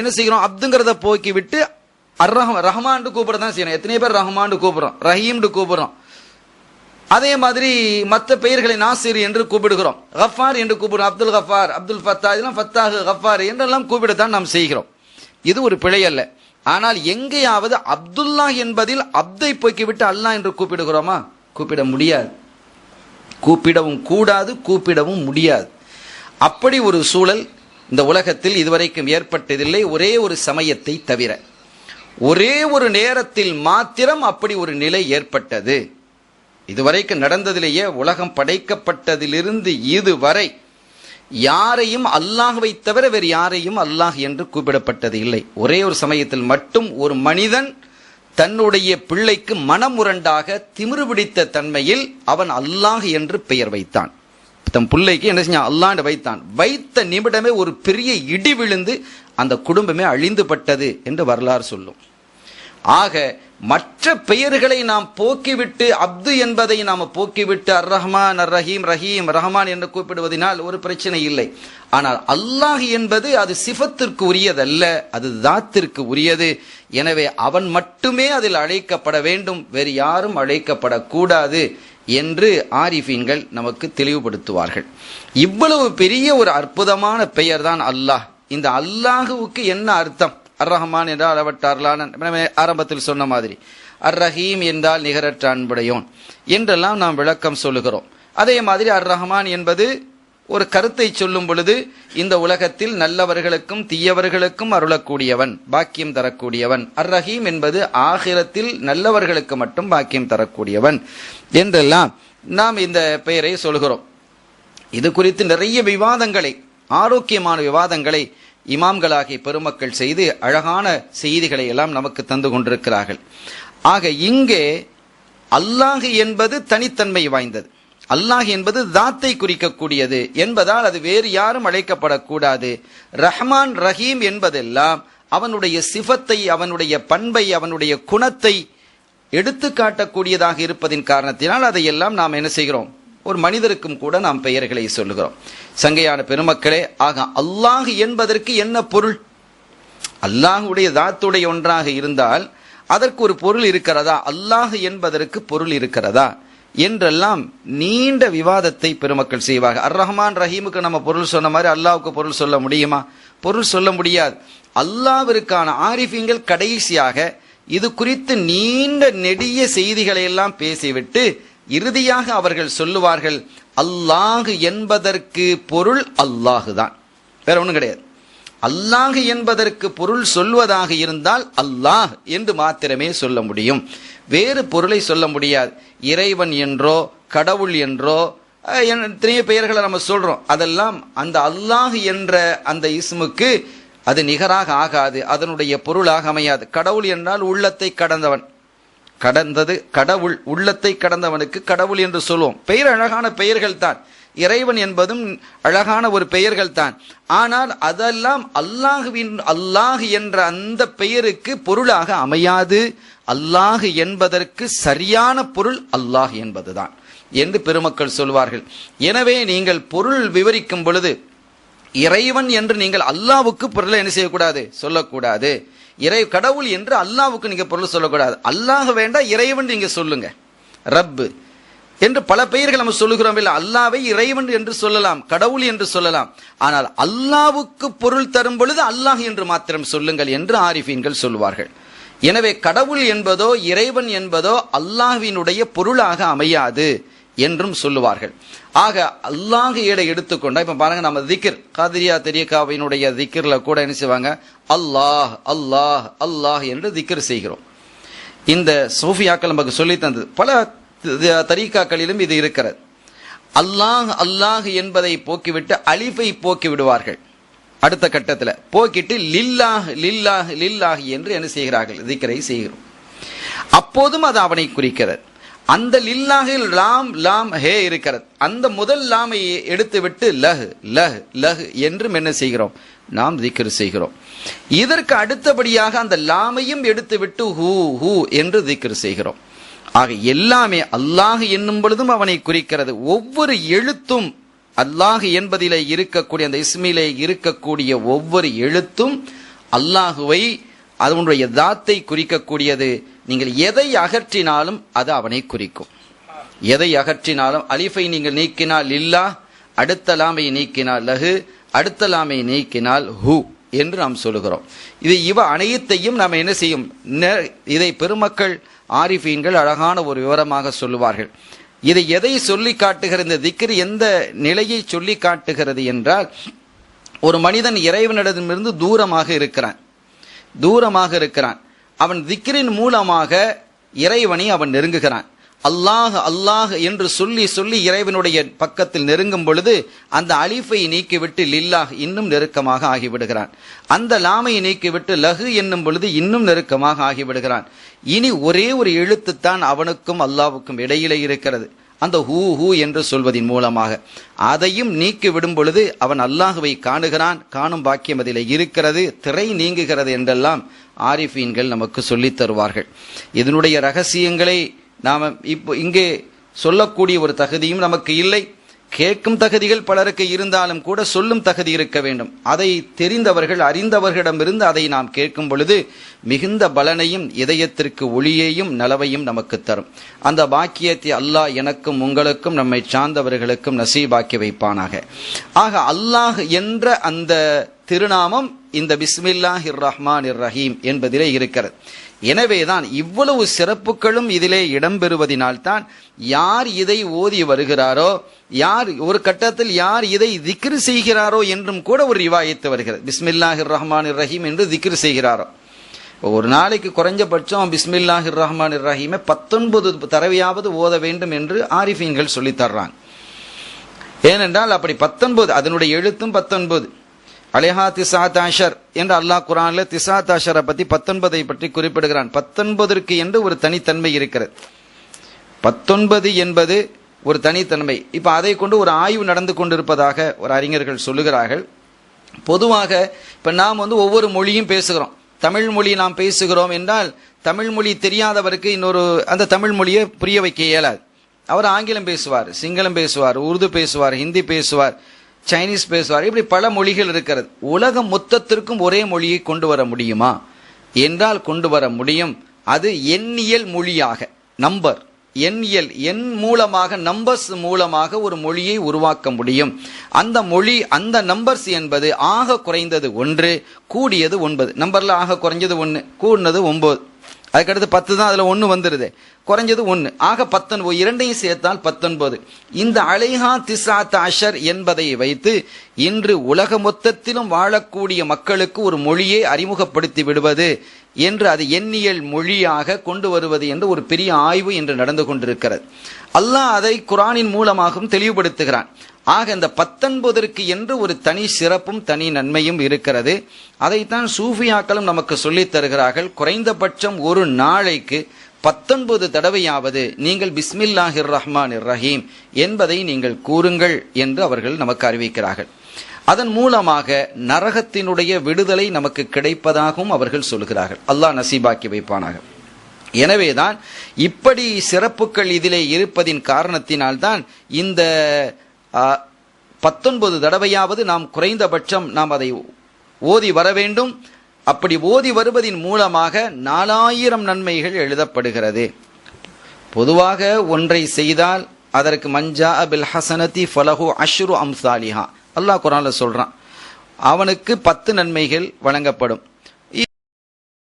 என்ன செய்கிறோம் அப்துங்கிறத போக்கி விட்டு அர் ரஹ் ரஹ்மான் கூப்பிட தான் செய்யணும் எத்தனை பேர் ரஹ்மான் கூப்பிடுறோம். ரஹீம்னு கூப்பிடுறோம். அதே மாதிரி மற்ற பெயர்களை நாசிர் என்று கூப்பிடுகிறோம். கஃபார் என்று கூப்பிடுறோம். அப்துல் கஃபார் அப்துல் ஃபத்தா இதெல்லாம் ஃபத்தாஹு கஃபார் என்றெல்லாம் கூப்பிடத்தான் நாம் செய்கிறோம். இது ஒரு பிழை அல்ல. ஆனால் எங்கேயாவது அப்துல்லா என்பதில் அப்தை போக்கிவிட்டு அல்லாஹ் என்று கூப்பிடுகிறோமா? கூப்பிட முடியாது. கூப்பிடவும் கூடாது கூப்பிடவும் முடியாது. அப்படி ஒரு சூழல் இந்த உலகத்தில் இதுவரைக்கும் ஏற்பட்டதில்லை ஒரே ஒரு சமயத்தை தவிர. ஒரே ஒரு நேரத்தில் மாத்திரம் அப்படி ஒரு நிலை ஏற்பட்டது. இதுவரைக்கும் நடந்ததிலேயே உலகம் படைக்கப்பட்டதிலிருந்து இதுவரை யாரையும் அல்லாஹுவை தவிர வேறு யாரையும் அல்லாஹ் என்று கூப்பிடப்பட்டது இல்லை. ஒரே ஒரு சமயத்தில் மட்டும் ஒரு மனிதன் தன்னுடைய பிள்ளைக்கு மனமுரண்டாக திமிரு பிடித்த தன்மையில் அவன் அல்லாஹ் என்று பெயர் வைத்தான். தன் பிள்ளைக்கு என்ன செஞ்சான்? அல்லாண்டு வைத்தான். வைத்த நிமிடமே ஒரு பெரிய இடி விழுந்து அந்த குடும்பமே அழிந்துபட்டது என்று வரலாறு சொல்லும். ஆக மற்ற பெயர்களை நாம் போக்கிவிட்டு அப்து என்பதை நாம் போக்கிவிட்டு அர் ரஹ்மான் அர் ரஹீம் ரஹீம் ரஹ்மான் என்று கூப்பிடுவதனால் ஒரு பிரச்சனை இல்லை. ஆனால் அல்லாஹ் என்பது அது சிஃபத்திற்கு உரியதல்ல அது தாத்திற்கு உரியது. எனவே அவன் மட்டுமே அதில் அழைக்கப்பட வேண்டும் வேறு யாரும் அழைக்கப்படக்கூடாது. என்று ஆரிஃபீன்கள் நமக்கு தெளிவுபடுத்துவார்கள். இவ்வளவு பெரிய ஒரு அற்புதமான பெயர் தான் அல்லாஹ். இந்த அல்லாஹுவுக்கு என்ன அர்த்தம்? அர் ரஹ்மான் என்றால் அளவட்டார்லான ஆரம்பத்தில் சொன்ன மாதிரி. அர் ரஹீம் என்றால் நிகரற்ற அன்புடையோன் என்றெல்லாம் நாம் விளக்கம் சொல்லுகிறோம். அதே மாதிரி அர் ரஹ்மான் என்பது ஒரு கருத்தை சொல்லும் பொழுது இந்த உலகத்தில் நல்லவர்களுக்கும் தீயவர்களுக்கும் அருளக்கூடியவன் பாக்கியம் தரக்கூடியவன். அர் ரஹீம் என்பது ஆகிரத்தில் நல்லவர்களுக்கு மட்டும் பாக்கியம் தரக்கூடியவன் என்றெல்லாம் நாம் இந்த பெயரை சொல்கிறோம். இது குறித்து நிறைய விவாதங்களை ஆரோக்கியமான விவாதங்களை இமாம்களாகிய பெருமக்கள் செய்து அழகான செய்திகளை எல்லாம் நமக்கு தந்து கொண்டிருக்கிறார்கள். ஆக இங்கே அல்லாஹ் என்பது தனித்தன்மை வாய்ந்தது. அல்லாஹ் என்பது தாத்தை குறிக்கக்கூடியது என்பதால் அது வேறு யாரும் அழைக்கப்படக்கூடாது. ரஹ்மான் ரஹீம் என்பதெல்லாம் அவனுடைய சிஃபத்தை அவனுடைய பண்பை அவனுடைய குணத்தை எடுத்து காட்டக்கூடியதாக இருப்பதின் காரணத்தினால் அதையெல்லாம் நாம் என்ன செய்கிறோம்? ஒரு மனிதருக்கும் கூட நாம் பெயர்களை சொல்லுகிறோம். சங்கையான பெருமக்களே ஆக அல்லாஹ் என்பதற்கு என்ன பொருள்? அல்லாஹுடைய தாத்துடைய ஒன்றாக இருந்தால் அதற்கு ஒரு பொருள் இருக்கிறதா? அல்லாஹ் என்பதற்கு பொருள் இருக்கிறதா? என்றெல்லாம் நீண்ட விவாதத்தை பெருமக்கள் செய்வார்கள். அர் ரஹ்மான் ரஹீமுக்கு நம்ம பொருள் சொன்ன மாதிரி அல்லாவுக்கு பொருள் சொல்ல முடியுமா? பொருள் சொல்ல முடியாது. அல்லாவிற்கான ஆரிஃபிங்கள் கடைசியாக இது குறித்து நீண்ட நெடிய செய்திகளை எல்லாம் பேசிவிட்டு இறுதியாக அவர்கள் சொல்லுவார்கள் அல்லாஹ் என்பதற்கு பொருள் அல்லாஹு தான் வேற ஒன்றும் கிடையாது. அல்லாஹ் என்பதற்கு பொருள் சொல்வதாக இருந்தால் அல்லாஹ் என்று மாத்திரமே சொல்ல முடியும். வேறு பொருளை சொல்ல முடியாது. இறைவன் என்றோ கடவுள் என்றோ அஹ், என் பெயர்களை நம்ம சொல்றோம். அதெல்லாம் அந்த அல்லாஹ் என்ற அந்த இஸ்முக்கு அது நிகராக ஆகாது. அதனுடைய பொருளாக அமையாது. கடவுள் என்றால் உள்ளத்தை கடந்தவன். கடந்தது கடவுள். உள்ளத்தை கடந்தவனுக்கு கடவுள் என்று சொல்லுவோம் பெயர் அழகான பெயர்கள் தான். இறைவன் என்பதும் அழகான ஒரு பெயர்கள் தான் ஆனால் அதெல்லாம் அல்லாஹுவின் அல்லாஹ் என்ற அந்த பெயருக்கு பொருளாக அமையாது. அல்லாஹ் என்பதற்கு சரியான பொருள் அல்லாஹ் என்பதுதான் என்று பெருமக்கள் சொல்வார்கள். எனவே நீங்கள் பொருள் விவரிக்கும் பொழுது இறைவன் என்று நீங்கள் அல்லாவுக்கு பொருளை என்ன செய்யக்கூடாது? சொல்லக்கூடாது. இறை கடவுள் என்று அல்லாவுக்கு நீங்க பொருள் சொல்லக்கூடாது. அல்லாஹ் வேண்டாம் இறைவன் நீங்க சொல்லுங்க. ரப்பு. என்று பல பெயர்கள் நம்ம சொல்லுகிறோம் இல்லை. அல்லாவை இறைவன் என்று சொல்லலாம் கடவுள் என்று சொல்லலாம். ஆனால் அல்லாவுக்கு பொருள் தரும் பொழுது அல்லாஹ் என்று மாத்திரம் சொல்லுங்கள் என்று ஆரிஃபீன்கள் சொல்வார்கள். எனவே கடவுள் என்பதோ இறைவன் என்பதோ அல்லாஹ்வினுடைய பொருளாக அமையாது என்றும் சொல்லுவார்கள். ஆக அல்லாஹ் ஏடை எடுத்துக்கொண்டா இப்ப பாருங்க நம்ம திக்கிர் காதிரியா தெரியக்காவினுடைய திக்ர்ல கூட என்ன செய்வாங்க? அல்லாஹ் அல்லாஹ் அல்லாஹ் என்று திக்கிர் செய்கிறோம். இந்த சூஃபியாக்கள் நமக்கு சொல்லி தந்தது. பல தரீக்காக்களிலும் இது இருக்கிறது. அல்லாஹ் அல்லாஹ் என்பதை போக்கிவிட்டு அலிஃபை போக்கி விடுவார்கள் அடுத்த கட்டத்தில் போக்கிட்டு லில்லாஹ் லில்லாஹ் லில்லாஹ் என்று என்ன செய்கிறார்கள்? திக்கரை செய்கிறோம். அப்போதும் அது அவனை குறிக்கிறது. அந்த லில்லாஹில் லாம் லாம் ஹே இருக்கிறது. அந்த முதல் லாமை எடுத்துவிட்டு லஹ் லஹ் லஹ் என்றும் என்ன செய்கிறோம்? நாம் திக்கர் செய்கிறோம். இதற்கு அடுத்தபடியாக அந்த லாமையும் எடுத்துவிட்டு ஹூ ஹூ என்று திக்கர் செய்கிறோம். ஆக எல்லாமே அல்லாஹ் என்னும் பொழுதும் அவனை குறிக்கிறது. ஒவ்வொரு எழுத்தும் அல்லாஹ் என்பதிலே இருக்கக்கூடிய அந்த இஸ்மிலே இருக்கக்கூடிய ஒவ்வொரு எழுத்தும் அல்லாஹுவை அதனுடைய தாத்தை குறிக்கக்கூடியது. நீங்கள் எதை அகற்றினாலும் அது அவனை குறிக்கும். எதை அகற்றினாலும் அலிஃபை நீங்கள் நீக்கினால் இல்லா அடுத்த லாமை நீக்கினால் லகு அடுத்த லாமை நீக்கினால் ஹூ என்று நாம் சொல்லுகிறோம். இது இவ அனைத்தையும் நாம் என்ன செய்யும்? நெ- இதை பெருமக்கள் ஆரிஃபீன்கள் அழகான ஒரு விவரமாக சொல்லுவார்கள். இதை எதை சொல்லி காட்டுகிற இந்த திக்ர் எந்த நிலையை சொல்லி காட்டுகிறது என்றால் ஒரு மனிதன் இறைவனிடமிருந்து தூரமாக இருக்கிறான். தூரமாக இருக்கிறான். அவன் திக்ரின் மூலமாக இறைவனை அவன் நெருங்குகிறான். அல்லாஹ் அல்லாஹ் என்று சொல்லி சொல்லி இறைவனுடைய பக்கத்தில் நெருங்கும் பொழுது அந்த அலிஃபை நீக்கிவிட்டு லில்லாஹ் இன்னும் நெருக்கமாக ஆகிவிடுகிறான். அந்த லாமை நீக்கிவிட்டு லஹு என்னும் பொழுது இன்னும் நெருக்கமாக ஆகிவிடுகிறான். இனி ஒரே ஒரு எழுத்துத்தான் அவனுக்கும் அல்லாவுக்கும் இடையிலே இருக்கிறது. அந்த ஹூ ஹூ என்று சொல்வதின் மூலமாக. அதையும் நீக்கி விடும் பொழுது அவன் அல்லாஹுவை காணுகிறான் காணும் பாக்கியம் அதில் இருக்கிறது திரை நீங்குகிறது என்றெல்லாம் ஆரிஃபீன்கள் நமக்கு சொல்லித் தருவார்கள். இதனுடைய ரகசியங்களை நாம் இப்போ இங்கே சொல்லக்கூடிய ஒரு தகுதியும் நமக்கு இல்லை. கேட்கும் தகுதிகள் பலருக்கு இருந்தாலும் கூட சொல்லும் தகுதி இருக்க வேண்டும். அதை தெரிந்தவர்கள் அறிந்தவர்களிடமிருந்து அதை நாம் கேட்கும் பொழுது மிகுந்த பலனையும் இதயத்திற்கு ஒளியையும் நலவையும் நமக்கு தரும். அந்த பாக்கியத்தை அல்லாஹ் எனக்கும் உங்களுக்கும் நம்மை சார்ந்தவர்களுக்கும் நசீபாக்கி வைப்பானாக. ஆக அல்லாஹ் என்ற அந்த திருநாமம் இந்த பிஸ்மில்லாஹிர் ரஹ்மான் ரஹீம் என்பதிலே இருக்கிறது. எனவேதான் இவ்வளவு சிறப்புகளும் இதிலே இடம்பெறுவதினால்தான் யார் இதை ஓதி வருகிறாரோ யார் ஒரு கட்டத்தில் யார் இதை திக்ரு செய்கிறாரோ என்றும் கூட ஒரு ரிவாயத்து வருகிறது. பிஸ்மில்லாஹிர் ரஹ்மான் ரஹீம் என்று திக்ரு செய்கிறாரோ. ஒரு நாளைக்கு குறைஞ்சபட்சம் பிஸ்மில்லாஹிர் ரஹ்மான் ரஹீமை பத்தொன்பது தடவையாவது ஓத வேண்டும் என்று ஆரிஃபீன்கள் சொல்லித் தர்றாங்க. ஏனென்றால் அப்படி பத்தொன்பது அதனுடைய எழுத்தும் பத்தொன்பது. அலேஹா திசா தாஷர் என்று அல்லாஹ் குரான்ல திசா தாஷரை பத்தி பத்தொன்பதை பற்றி குறிப்பிடுகிறான். பத்தொன்பதற்கு என்று ஒரு தனித்தன்மை இருக்கிறது. பத்தொன்பது என்பது ஒரு தனித்தன்மை. இப்போ அதை கொண்டு ஒரு ஆய்வு நடந்து கொண்டிருப்பதாக ஒரு அறிஞர்கள் சொல்லுகிறார்கள். பொதுவாக இப்போ நாம் வந்து ஒவ்வொரு மொழியும் பேசுகிறோம். தமிழ் மொழி நாம் பேசுகிறோம் என்றால் தமிழ் மொழி தெரியாதவருக்கு இன்னொரு அந்த தமிழ் மொழியை புரிய வைக்க இயலாது. அவர் ஆங்கிலம் பேசுவார் சிங்களம் பேசுவார் உருது பேசுவார் ஹிந்தி பேசுவார். சைனீஸ் பேசுவார். இப்படி பல மொழிகள் இருக்கிறது. உலகம் மொத்தத்திற்கும் ஒரே மொழியை கொண்டு வர முடியுமா? என்றால் கொண்டு வர முடியும். அது எண்ணியல் மொழியாக நம்பர் எண்ணியல் எண் மூலமாக நம்பர்ஸ் மூலமாக ஒரு மொழியை உருவாக்க முடியும். அந்த மொழி அந்த நம்பர்ஸ் என்பது ஆக குறைந்தது ஒன்று கூடியது ஒன்பது. நம்பர்ல ஆக குறைஞ்சது ஒன்று கூடினது ஒன்பது அதுக்கடுத்து பத்து தான் அதில் ஒன்று வந்துடுது குறைஞ்சது ஒன்று ஆக பத்தொன்பது இரண்டையும் சேர்த்தால் பத்தொன்பது. இந்த அலைஹா திசாத் அஷர் என்பதை வைத்து இன்று உலக மொத்தத்திலும் வாழக்கூடிய மக்களுக்கு ஒரு மொழியை அறிமுகப்படுத்தி விடுவது என்று அது எண்ணியல் மொழியாக கொண்டு வருவது என்று ஒரு பெரிய ஆய்வு இன்று நடந்து கொண்டிருக்கிறது. அல்லாஹ் அதை குரானின் மூலமாகவும் தெளிவுபடுத்துகிறான். ஆக இந்த பத்தொன்பதற்கு என்று ஒரு தனி சிறப்பும் தனி நன்மையும் இருக்கிறது. அதைத்தான் சூஃபியாக்களும் நமக்கு சொல்லித் தருகிறார்கள். குறைந்தபட்சம் ஒரு நாளைக்கு பத்தொன்பது தடவையாவது நீங்கள் பிஸ்மில்லாஹிர் ரஹ்மான் ரஹீம் என்பதை நீங்கள் கூறுங்கள் என்று அவர்கள் நமக்கு அறிவிக்கிறார்கள். அதன் மூலமாக நரகத்தினுடைய விடுதலை நமக்கு கிடைப்பதாகவும் அவர்கள் சொல்கிறார்கள். அல்லாஹ் நசீபாக்கி வைப்பானாக. எனவேதான் இப்படி சிறப்புகள் இதிலே இருப்பதின் காரணத்தினால்தான் இந்த பத்தொன்பது தடவையாவது நாம் குறைந்தபட்சம் நாம் அதை ஓதி வர வேண்டும். அப்படி ஓதி வருவதின் மூலமாக நாலாயிரம் நன்மைகள் எழுதப்படுகிறது. பொதுவாக ஒன்றை செய்தால் அதற்கு மஞ்சா அபில் ஹசனதி ஃபலஹு அஷ்ரு அம்சாலிஹா. அல்லாஹ் குரான்ல சொல்றான். அவனுக்கு பத்து நன்மைகள் வழங்கப்படும்.